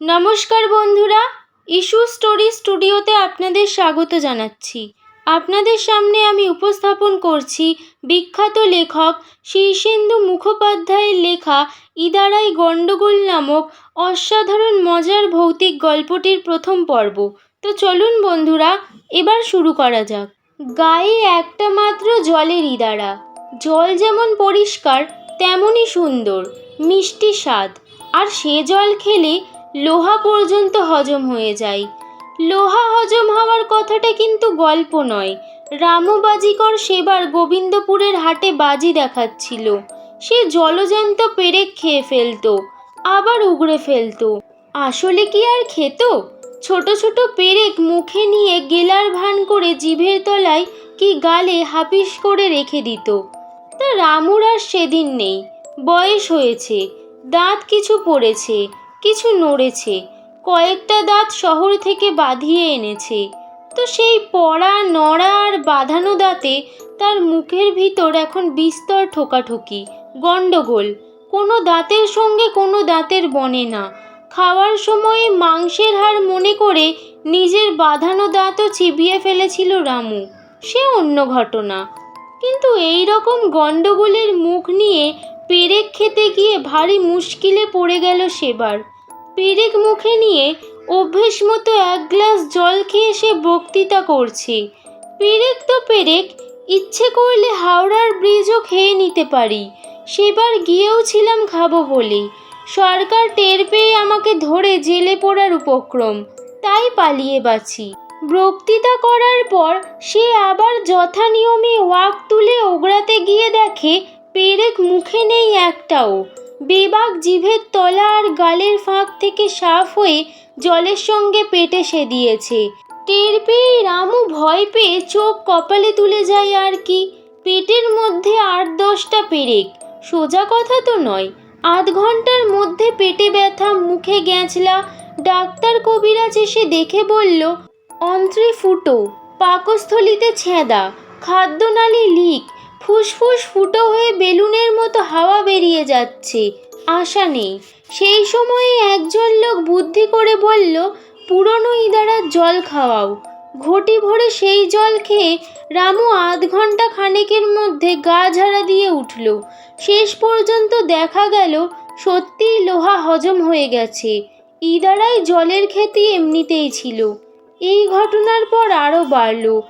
নমস্কার বন্ধুরা, issue story স্টুডিওতে আপনাদের স্বাগত জানাচ্ছি। আপনাদের সামনে আমি উপস্থাপন করছি বিখ্যাত লেখক শীর্ষেন্দু মুখোপাধ্যায়ের লেখা ইদারাই গণ্ডগোল নামক অসাধারণ মজার ভৌতিক গল্পটির প্রথম পর্ব। তো চলুন বন্ধুরা, এবার শুরু করা যাক। গায়ে একটা মাত্র জলের ইদারা। জল যেমন পরিষ্কার, তেমনই সুন্দর, মিষ্টি স্বাদ। আর সে জল খেলে লোহা পর্যন্ত হজম হয়ে যায়। লোহা হজম হওয়ার কথাটা কিন্তু গল্প নয়। রামু বাজিকর সেবার গোবিন্দপুরের হাটে বাজি দেখাচ্ছিল। সে জলজ্যান্ত পেরেক খেয়ে ফেলতো, আবার উগড়ে ফেলতো। আসলে কি আর খেত? ছোট ছোট পেরেক মুখে নিয়ে গেলার ভান করে জিভের তলায় কি গালে হাপিস করে রেখে দিত। তা রামুর আর সেদিন নেই। বয়স হয়েছে, দাঁত কিছু পড়েছে কিছু নড়েছে। কয়েকটা দাঁত শহর থেকে বাঁধিয়ে এনেছে। তো সেই পড়া, নড়া আর বাঁধানো দাঁতে তার মুখের ভিতর এখন বিস্তর ঠোকাঠুকি, গণ্ডগোল। কোনো দাঁতের সঙ্গে কোনো দাঁতের বনে না। খাওয়ার সময়ে মাংসের হাড় মনে করে নিজের বাঁধানো দাঁতও চিবিয়ে ফেলেছিল রামু। সে অন্য ঘটনা। কিন্তু এই রকম গণ্ডগোলের মুখ নিয়ে পেরেক খেতে গিয়ে ভারী মুশকিলে পড়ে গেল সেবার। পেরেক মুখে নিয়ে অভ্যেস মতো এক গ্লাস জল খেয়ে সে বক্তৃতা করছে। পেরেক তো পেরেক, ইচ্ছে করলে হাওড়ার ব্রিজও খেয়ে নিতে পারি। সেবার গিয়েও ছিলাম খাব বলে সরকার টের পেয়ে আমাকে ধরে জেলে পড়ার উপক্রম। তাই পালিয়ে বাঁচি। বক্তৃতা করার পর সে আবার যথা নিয়মে ওয়াক তুলে ওগড়াতে গিয়ে দেখে পেরেক মুখে নেই একটাও। বেবাক জিভের তলা আর গালের ফাঁক থেকে সাফ হয়ে জলের সঙ্গে পেটে সে দিয়েছে টের পেয়ে রামু ভয় পেয়ে চোখ কপালে তুলে যায় আর কি। পেটের মধ্যে আট দশটা পেরেক। সোজা কথা তো নয়। আধ ঘণ্টার মধ্যে পেটে ব্যথা, মুখে গ্যাঁচলা। ডাক্তার কবিরাজ এসে দেখে বলল, অন্ত্রে ফুটো, পাকস্থলিতে ছেঁদা, খাদ্যনালী লিক ফুসফুস ফুটো হয়ে বেলুনের মতো হাওয়া বেরিয়ে যাচ্ছে। আশা নেই। সেই সময়ে একজন লোক বুদ্ধি করে বলল, পুরনো ইদারার জল খাওয়াও। ঘটি ভরে সেই জল খেয়ে রামু আধ ঘণ্টা খানেকের মধ্যে গা ঝাড়া দিয়ে উঠল। শেষ পর্যন্ত দেখা গেল, সত্যিই লোহা হজম হয়ে গেছে। ইদারাই জলের খ্যাতি এমনিতেই ছিল। এই ঘটনার পর আরও বাড়ল।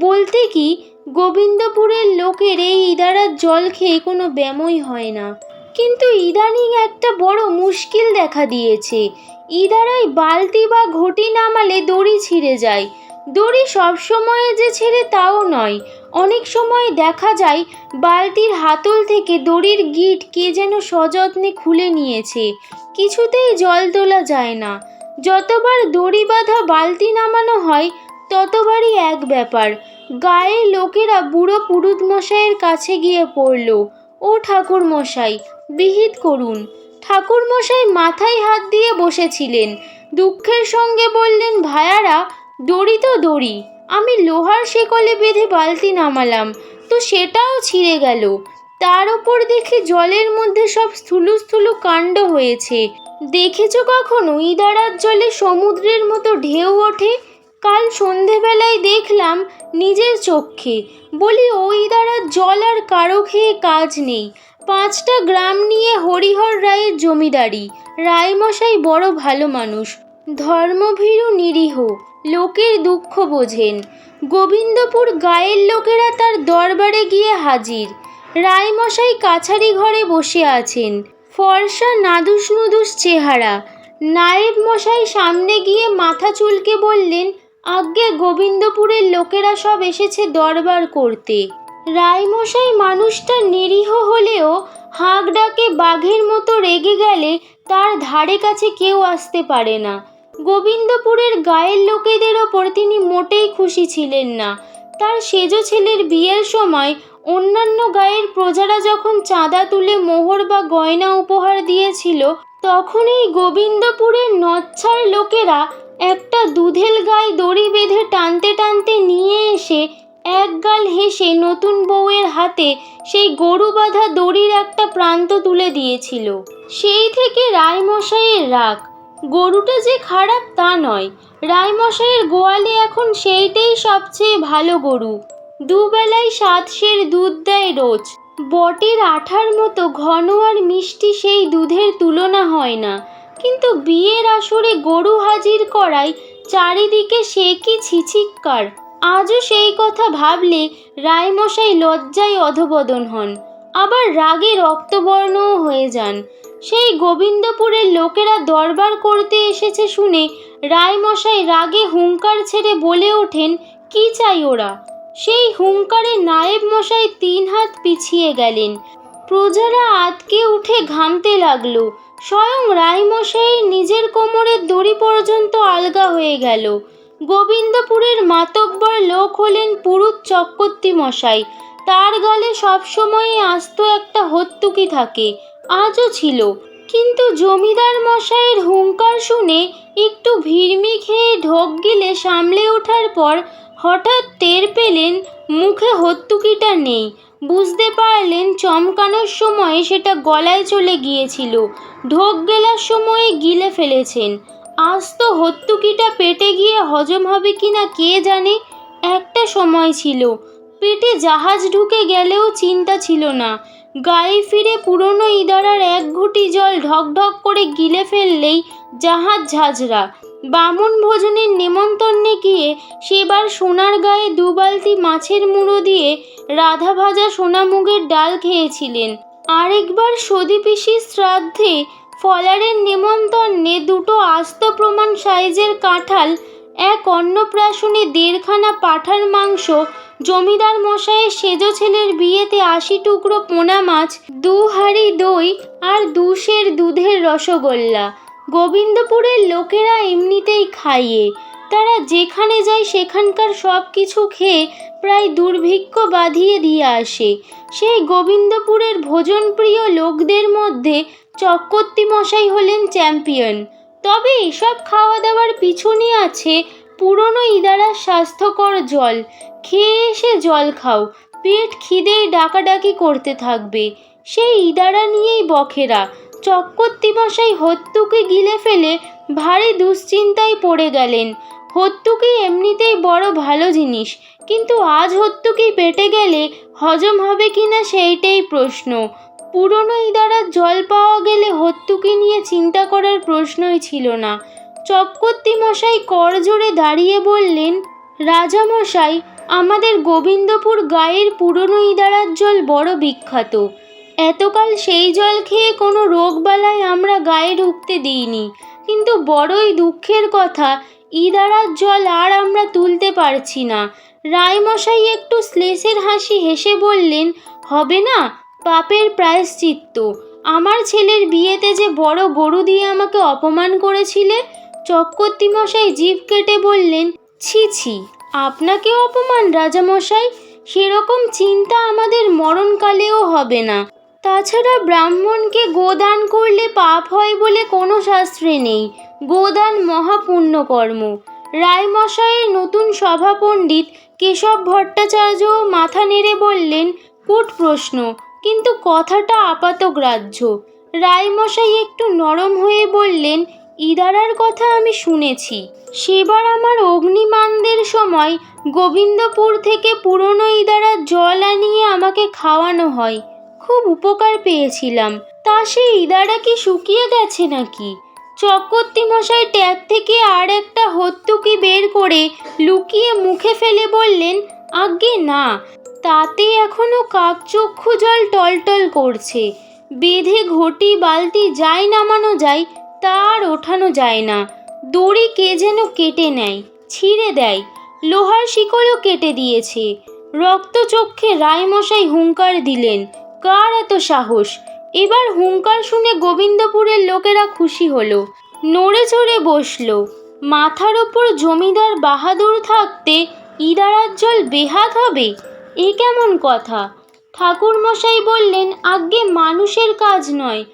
বলতে কি গোবিন্দপুরের লোকের এই ইদারার জল খেয়ে কোনো ব্যামোই হয় না। কিন্তু ইদানিং একটা বড় মুশকিল দেখা দিয়েছে। ইদারাই বালতি বা ঘটি নামালে দড়ি ছিঁড়ে যায়। দড়ি সবসময়ে যে ছেড়ে তাও নয়। অনেক সময় দেখা যায় বালতির হাতল থেকে দড়ির গিট কে যেন সযত্নে খুলে নিয়েছে। কিছুতেই জল তোলা যায় না। যতবার দড়ি বাঁধা বালতি নামানো হয়, ততবারই এক ব্যাপার। গায়ের লোকেরা বুড়ো পুরুত মশাইয়ের কাছে গিয়ে পড়ল, ও ঠাকুর মশাই বিহিত করুন। ঠাকুর মশাই মাথায় হাত দিয়ে বসেছিলেন। দুঃখের সঙ্গে বললেন, ভায়ারা, দড়ি তো দড়ি, আমি লোহার শেকলে বেঁধে বালতি নামালাম, তো সেটাও ছিঁড়ে গেল। তার ওপর দেখি জলের মধ্যে সব স্থুলু স্থুলু কাণ্ড হয়েছে। দেখেছ কখনো ইদারার জলে সমুদ্রের মতো ঢেউ ওঠে? কাল সন্ধেবেলায় দেখলাম নিজের চোখে। বলি, ওই দ্বারা জল আর কারও খেয়ে কাজ নেই। পাঁচটা গ্রাম নিয়ে হরিহর রায়ের জমিদারি। রায়মশাই বড় ভালো মানুষ। ধর্মভীরু নিরীহ। লোকের দুঃখ বোঝেন। গোবিন্দপুর গায়ের লোকেরা তার দরবারে গিয়ে হাজির। রায়মশাই কাছারি ঘরে বসে আছেন। ফর্সা নাদুস নুদুস চেহারা। নায়েব মশাই সামনে গিয়ে মাথা চুলকে বললেন আজ্ঞে গোবিন্দপুরের লোকেরা সব এসেছে দরবার করতে। রায়মশাই মানুষটা নিরীহ হলেও হাঁক ডাকে বাঘের মতো রেগে গেলে তার ধারে কাছে কেউ আসতে পারে না। গোবিন্দপুরের গায়ের লোকেদের ওপর তিনি মোটেই খুশি ছিলেন না। তার সেজ ছেলের বিয়ের সময় অন্যান্য গায়ের প্রজারা যখন চাঁদা তুলে মোহর বা গয়না উপহার দিয়েছিল তখন এই গোবিন্দপুরের নচ্ছার লোকেরা একটা দুধেল গায়ে দড়ি বেঁধে টানতে টানতে নিয়ে এসে এক গাল হেসে নতুন বউয়ের হাতে সেই গরু বাঁধা দড়ির একটা প্রান্ত তুলে দিয়েছিল। সেই থেকে রায়মশাইয়ের রাগ। গরুটা যে খারাপ তা নয়। রায়মশাইয়ের গোয়ালে এখন সেইটাই সবচেয়ে ভালো গরু। দুবেলায় সাত সের দুধ দেয় রোজ। বটের আঠার মতো ঘন আর মিষ্টি সেই দুধের তুলনা হয় না। কিন্তু বিয়ের আসরে গরু হাজির করায় চারিদিকে সে কি ছিছিক্কার আজও সেই কথা ভাবলে রায়মশাই লজ্জায় অধবদন হন। আবার রাগে রক্তবর্ণও হয়ে যান। সেই গোবিন্দপুরের লোকেরা দরবার করতে এসেছে শুনে রায়মশাই রাগে হুঙ্কার ছেড়ে বলে ওঠেন, কি চাই ওরা? সেই হুঙ্কারে নায়েব মশাই তিন হাত পিছিয়ে গেলেন। প্রজারা আতকে উঠে ঘামতে লাগল। স্বয়ং রায়মশাইয়ের নিজের কোমরের দড়ি পর্যন্ত আলগা হয়ে গেল। গোবিন্দপুরের মাতব্বর লোক হলেন পুরুত চক্রবর্তী মশাই। তার গালে সবসময়ই আস্ত একটা হত্তুকি থাকে, আজও ছিল। কিন্তু জমিদার মশাইয়ের হুঙ্কার শুনে একটু ভিড়মি খেয়ে ঢোক গিলে সামলে ওঠার পর হঠাৎ টের পেলেন মুখে হত্তুকিটা নেই। বুঝতে পারলেন চমকানোর সময় সেটা গলায় চলে গিয়েছিল। ঢোক গেলার সময়ে গিলে ফেলেছেন। আজ তো হত্তুকিটা পেটে গিয়ে হজম হবে কি না কে জানে? একটা সময় ছিল। পেটে জাহাজ ঢুকে গেলেও চিন্তা ছিল না। গায়ে ফিরে পুরনো ইদারার এক ঘুঁটি জল ঢকঢক করে গিলে ফেললেই জাহাজ ঝাঁঝরা। বামুন ভোজনের নেমন্তন্নে গিয়ে সেবার সোনার গায়ে দু বালতি মাছের মুড়ো দিয়ে রাধা ভাজা সোনামুগের ডাল খেয়েছিলেন। আরেকবার সতী পিসির শ্রাদ্ধে ফলারের নেমন্তন্নে দুটো আস্ত প্রমাণ সাইজের কাঁঠাল, এক অন্নপ্রাশনে দেড়খানা পাঁঠার মাংস, জমিদার মশাইয়ের সেজো ছেলের বিয়েতে আশি টুকরো পোনা মাছ, দু হাঁড়ি দই আর দুশের দুধের রসগোল্লা। গোবিন্দপুরের লোকেরা এমনিতেই খাইয়ে। তারা যেখানে যায় সেখানকার সব কিছু খেয়ে প্রায় দুর্ভিক্ষ বাঁধিয়ে দিয়ে আসে। সেই গোবিন্দপুরের ভোজনপ্রিয় লোকদের মধ্যে চক্রবর্তী মশাই হলেন চ্যাম্পিয়ন। তবে এসব খাওয়া দাওয়ার পিছনে আছে পুরনো ইদারার স্বাস্থ্যকর জল। খেয়ে এসে জল খাও, পেট খিদেই ডাকাডাকি করতে থাকবে। সেই ইদারা নিয়েই বখেরা। চক্রবর্তী মশাই হত্যুকে গিলে ফেলে ভারী দুশ্চিন্তায় পড়ে গেলেন। হত্যুকি এমনিতেই বড় ভালো জিনিস, কিন্তু আজ হত্যুকি পেটে গেলে হজম হবে কি না সেইটাই প্রশ্ন। পুরনো ইদারার জল পাওয়া গেলে হত্যুকি নিয়ে চিন্তা করার প্রশ্নই ছিল না। চক্রবর্তী মশাই করজোড়ে দাঁড়িয়ে বললেন রাজামশাই আমাদের গোবিন্দপুর গায়ের পুরনো ইদারার জল বড় বিখ্যাত। এতকাল সেই জল খেয়ে কোনো রোগবালাই আমরা গায়ে ঢুকতে দিইনি। কিন্তু বড়ই দুঃখের কথা, ইদারার জল আর আমরা তুলতে পারছি না। রায়মশাই একটু শ্লেষের হাসি হেসে বললেন, হবে না, পাপের প্রায়শ্চিত্ত। আমার ছেলের বিয়েতে যে বড় গরু দিয়ে আমাকে অপমান করেছিলে? চক্রবর্তী মশাই জিভ কেটে বললেন, ছি ছি আপনাকে অপমান রাজামশাই। সেরকম চিন্তা আমাদের মরণকালেও হবে না। তাছাড়া ব্রাহ্মণকে গোদান করলে পাপ হয় বলে কোনো শাস্ত্রে নেই। গোদান মহাপুণ্যকর্ম। রায়মশাইয়ের নতুন সভাপণ্ডিত কেশব ভট্টাচার্য মাথা নেড়ে বললেন, কুট প্রশ্ন, কিন্তু কথাটা আপাতগ্রাহ্য রায়মশাই একটু নরম হয়ে বললেন, ইদারার কথা আমি শুনেছি। সেবার আমার অগ্নিমানদের সময় গোবিন্দপুর থেকে পুরনো ইদারার জল আনিয়ে আমাকে খাওয়ানো হয়। খুব উপকার পেয়েছিলাম। তা সেই ইদারা কি শুকিয়ে গেছে নাকি? চক্রবর্তী মশাই ট্যাগ থেকে আর একটা হত্যুকি বের করে লুকিয়ে মুখে ফেলে বললেন, আজ্ঞে, না। তাতে এখনও কাকচক্ষু জল টলটল করছে। বেঁধে ঘটি বালতি যাই নামানো যায়, তা আর ওঠানো যায় না। দড়ি কে যেন কেটে নেয়, ছিঁড়ে দেয়, লোহার শিকলও কেটে দিয়েছে। রক্তচক্ষে রায়মশাই হুঙ্কার দিলেন কার এত সাহস। এবার হুঙ্কার শুনে গোবিন্দপুরের লোকেরা খুশি হলো। নড়ে চড়ে বসল। মাথার ওপর জমিদার বাহাদুর থাকতে ইদারার জল বেহাত হবে? এ কেমন কথা? ঠাকুরমশাই বললেন, আজ্ঞে, মানুষের কাজ নয়।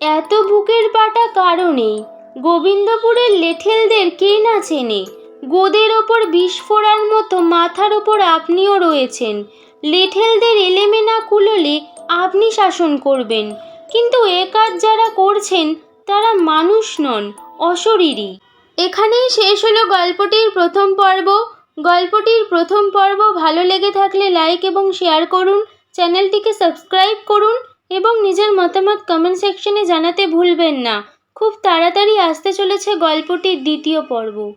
এত বুকের পাটা কারণেই গোবিন্দপুরের লেঠেলদের কে না চেনে? গোদের ওপর বিষ ফোড়ার মতো মাথার ওপর আপনিও রয়েছেন। লেঠেলদের এলেমে না কুলোলে আপনি শাসন করবেন। কিন্তু এ কাজ যারা করছেন, তারা মানুষ নন, অশরীরী। এখানেই শেষ হলো গল্পটির প্রথম পর্ব। গল্পটির প্রথম পর্ব ভালো লেগে থাকলে লাইক এবং শেয়ার করুন, চ্যানেলটিকে সাবস্ক্রাইব করুন এবং নিজের মতামত কমেন্ট সেকশনে জানাতে ভুলবেন না। খুব তাড়াতাড়ি আসতে চলেছে গল্পটির দ্বিতীয় পর্ব।